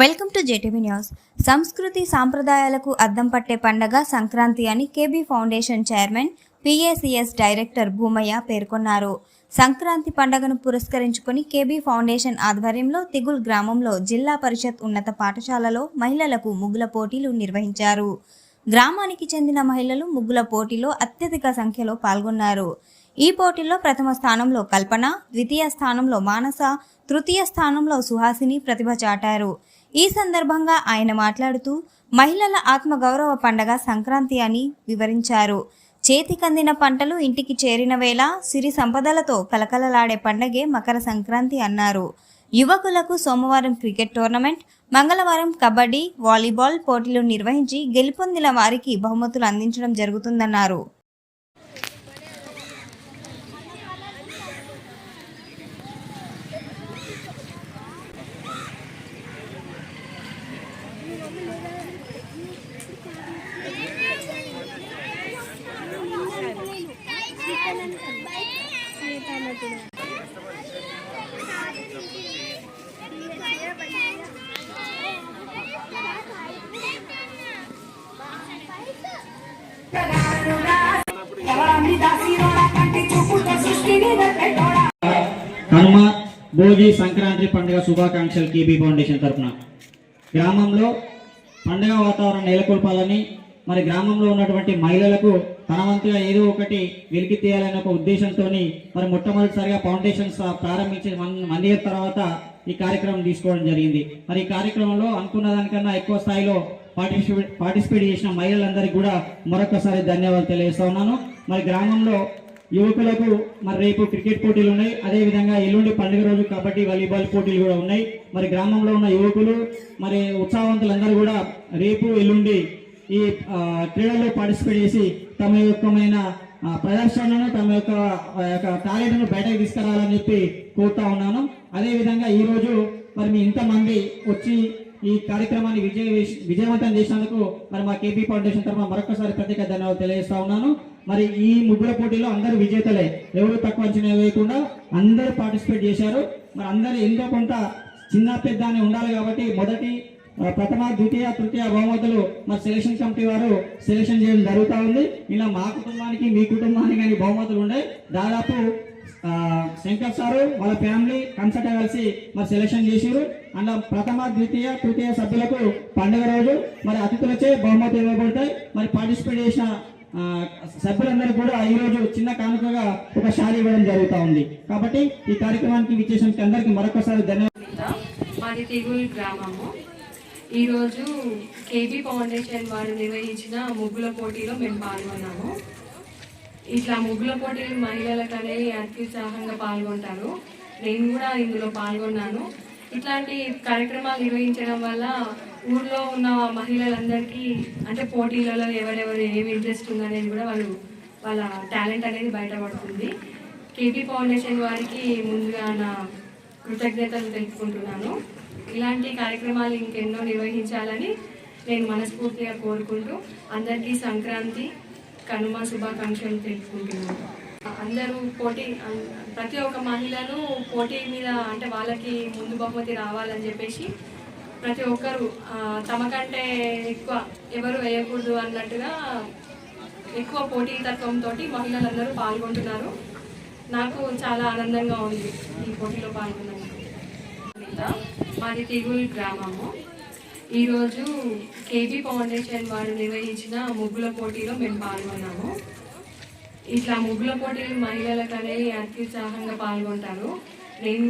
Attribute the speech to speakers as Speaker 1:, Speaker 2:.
Speaker 1: Welcome to JTV news. సంస్కృతి సాంప్రదాయాలకు అద్దం పట్టే పండగ సంక్రాంతి అని KB foundation chairman PACS director Bhumaiah పేర్కొన్నారు. సంక్రాంతి పండగను పురస్కరించుకొని కేబీ ఫౌండేషన్ ఆధ్వర్యంలో తిగుల్ గ్రామంలో జిల్లా పరిషత్ ఉన్నత పాఠశాలలో మహిళలకు ముగ్గుల పోటీలు నిర్వహించారు. గ్రామానికి చెందిన మహిళలు ముగ్గుల పోటీలో అత్యధిక సంఖ్యలో పాల్గొన్నారు. ఈ పోటీలో ప్రథమ స్థానంలో కల్పన ద్వితీయ స్థానంలో మానస తృతీయ స్థానంలో సుహాసిని ప్రతిభ చాటారు. ఈ సందర్భంగా ఆయన మాట్లాడుతూ మహిళల ఆత్మగౌరవ పండగ సంక్రాంతి అని వివరించారు. చేతికందిన పంటలు ఇంటికి చేరిన వేళ సిరి సంపదలతో కలకలలాడే పండగే మకర సంక్రాంతి అన్నారు. యువకులకు సోమవారం క్రికెట్ టోర్నమెంట్ మంగళవారం కబడ్డీ వాలీబాల్ పోటీలు నిర్వహించి గెలుపొందిన వారికి బహుమతులు అందించడం జరుగుతుందన్నారు.
Speaker 2: భోగి సంక్రాంతి పండుగ శుభాకాంక్షలు కేబీ ఫౌండేషన్ తరఫున. గ్రామంలో పండుగ వాతావరణం నెలకొల్పాలని మరి గ్రామంలో ఉన్నటువంటి మహిళలకు తన వంతుగా ఏదో ఒకటి వెలికి తీయాలనే ఒక ఉద్దేశంతో మరి మొట్టమొదటిసారిగా ఫౌండేషన్ ప్రారంభించి వన్ ఇయర్ తర్వాత ఈ కార్యక్రమం తీసుకోవడం జరిగింది. మరి ఈ కార్యక్రమంలో అనుకున్న దానికన్నా ఎక్కువ స్థాయిలో పార్టిసిపేట్ పార్టిసిపేట్ చేసిన మహిళలందరికీ కూడా మరొకసారి ధన్యవాదాలు తెలియజేస్తా ఉన్నాను. మరి గ్రామంలో యువకులకు మరి రేపు క్రికెట్ పోటీలు ఉన్నాయి. అదే విధంగా ఎల్లుండి పండుగ రోజు కబడ్డీ వాలీబాల్ పోటీలు కూడా ఉన్నాయి. మరి గ్రామంలో ఉన్న యువకులు మరి ఉత్సాహవంతులందరూ కూడా రేపు ఎల్లుండి ఈ క్రీడల్లో పార్టిసిపేట్ చేసి తమ యొక్కమైన ప్రదర్శనను తమ యొక్క యొక్క టాలెంట్ను బయటకు తీసుకురావాలని చెప్పి కోరుతా ఉన్నాను. అదేవిధంగా ఈరోజు మరి మీ ఇంతమంది వచ్చి ఈ కార్యక్రమాన్ని విజయ విజయవంతం చేసినందుకు మరి మా కేపీ ఫౌండేషన్ తరఫున మరొకసారి ప్రత్యేక ధన్యవాదాలు తెలియజేస్తా ఉన్నాను. మరి ఈ ముగ్గుల పోటీలో అందరూ విజేతలే. ఎవరు తక్కువ అంచనా వేయకుండా అందరూ పార్టిసిపేట్ చేశారు. మరి అందరూ ఎంతో కొంత చిన్న పెద్ద అని ఉండాలి కాబట్టి మొదటి ప్రథమ ద్వితీయ తృతీయ బహుమతులు మరి సెలక్షన్ కమిటీ వారు సెలక్షన్ చేయడం జరుగుతూ ఉంది. ఇలా మా కుటుంబానికి మీ కుటుంబానికి కానీ బహుమతులు ఉండే దాదాపు శంకర్ సారు వాళ్ళ ఫ్యామిలీ కన్సల్ట్ కలిసి మరి సెలక్షన్ చేసారు అందులో ప్రథమ ద్వితీయ తృతీయ సభ్యులకు పండుగ రోజు మరి అతిథులచే బహుమతి ఇవ్వబడతాయి. మరి పార్టిసిపేట్ చేసిన సభ్యులందరూ కూడా ఈ రోజు చిన్న కానుకగా ఒక షాల్ ఇవ్వడం జరుగుతూ ఉంది. కాబట్టి ఈ కార్యక్రమానికి విచ్చేసిన అందరికీ మరొకసారి ధన్యవాదాలు.
Speaker 3: మాది తిగుల్ గ్రామము. ఈరోజు కేబీ ఫౌండేషన్ వారు నిర్వహించిన ముగ్గుల పోటీలో మేము పాల్గొన్నాము. ఇట్లా ముగ్గుల పోటీలు మహిళలకు అనేది అత్యుత్సాహంగా పాల్గొంటారు. నేను కూడా ఇందులో పాల్గొన్నాను. ఇట్లాంటి కార్యక్రమాలు నిర్వహించడం వల్ల ఊర్లో ఉన్న మహిళలందరికీ అంటే పోటీలలో ఎవరెవరు ఏమి ఇంట్రెస్ట్ ఉందనేది కూడా వాళ్ళు వాళ్ళ టాలెంట్ అనేది బయటపడుతుంది. కేపీ ఫౌండేషన్ వారికి ముందుగా నా కృతజ్ఞతలు తెలుపుకుంటున్నాను. ఇలాంటి కార్యక్రమాలు ఇంకెన్నో నిర్వహించాలని నేను మనస్ఫూర్తిగా కోరుకుంటూ అందరికీ సంక్రాంతి కనుమ శుభాకాంక్షలు తెలుపుకుంటున్నాను. అందరూ పోటీ ప్రతి ఒక్క మహిళను పోటీ మీద అంటే వాళ్ళకి ముందు బహుమతి రావాలని చెప్పేసి ప్రతి ఒక్కరు తమకంటే ఎక్కువ ఎవరు వేయకూడదు అన్నట్టుగా ఎక్కువ పోటీతత్వంతో మహిళలందరూ పాల్గొంటున్నారు. నాకు చాలా ఆనందంగా ఉంది ఈ పోటీలో పాల్గొన్నందుకు. మాది తిగుల్ గ్రామము. ఈరోజు కేబీ ఫౌండేషన్ వారు నిర్వహించిన ముగ్గుల పోటీలో మేము పాల్గొన్నాము. ఇట్లా ముగ్గుల పోటీలు మహిళలకు అనేవి అత్యుత్సాహంగా పాల్గొంటారు. నేను